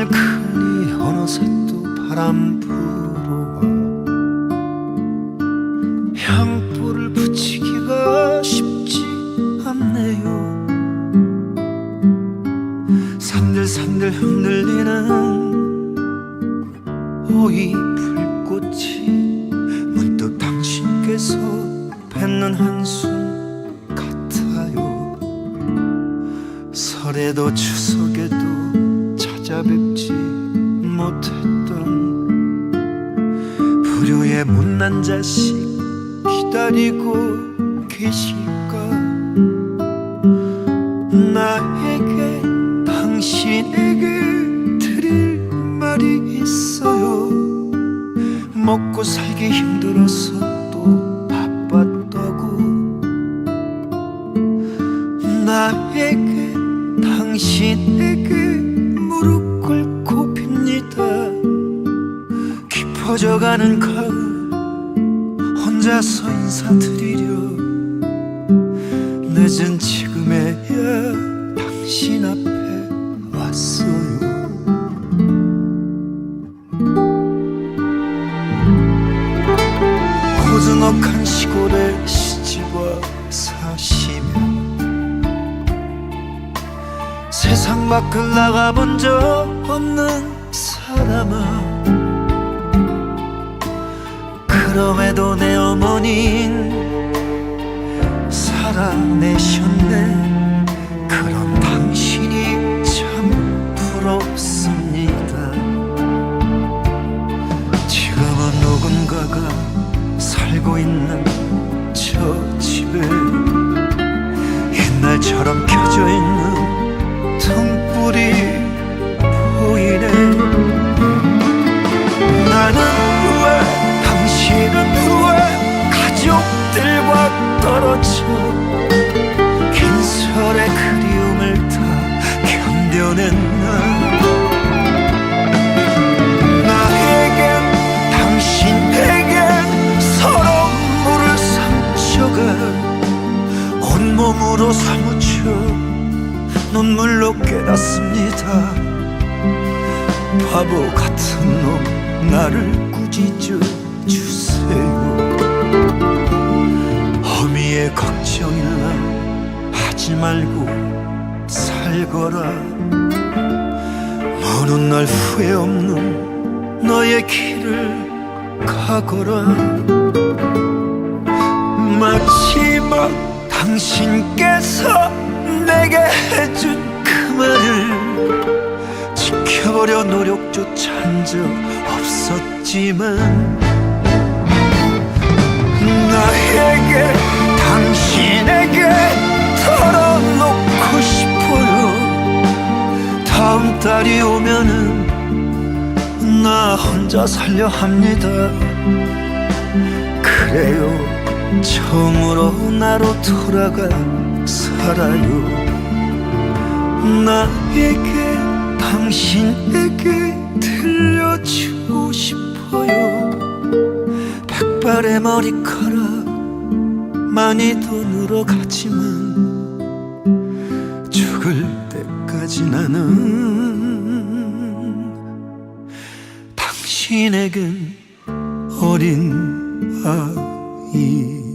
날 크니 어느새 또 바람 불어와. 향불을 붙이기가 쉽지 않네요. 산들산들 흔들리는 오이 불꽃이 문득 당신께서 뱉는 한숨 같아요. 설에도 추석에도 찾아뵙지 못했던 불효의 못난 자식 기다리고 계실까? 나에게 당신에게 드릴 말이 있어요. 먹고 살기 힘들어서 또 바빴다고. 나에게 당신에게 무릎 꿇고 빕니다. 깊어져가는 가을 혼자서 인사드리려. 늦은 지금에야 당신 앞에 왔어요. 고즈넉한 시골에 시집 세상 밖을 나가본 적 없는 사람아. 그럼에도 내 어머닌 살아내셨네. 그런 당신이 참 부럽습니다. 지금은 누군가가 살고 있는 저 집에 옛날처럼 켜져 있는 견뎌냈나? 나에겐 당신에겐 서러운 물을 상처가 온몸으로 사무쳐 눈물로 깨닫습니다. 바보 같은 놈 나를 꾸짖어 주세요. 어미의 걱정이나 하지 말고 살거라 먼날 후회 없는 너의 길을 가거라. 마지막 당신께서 내게 해준 그 말을 지켜보려 노력조차 한 적 없었지만 달이 오면은 나 혼자 살려 합니다. 그래요. 처음으로 나로 돌아가 살아요. 나에게 당신에게 들려주고 싶어요. 백발의 머리카락 많이 더 늘어가지만 죽을 때까지 나는 당신에겐 어린 아이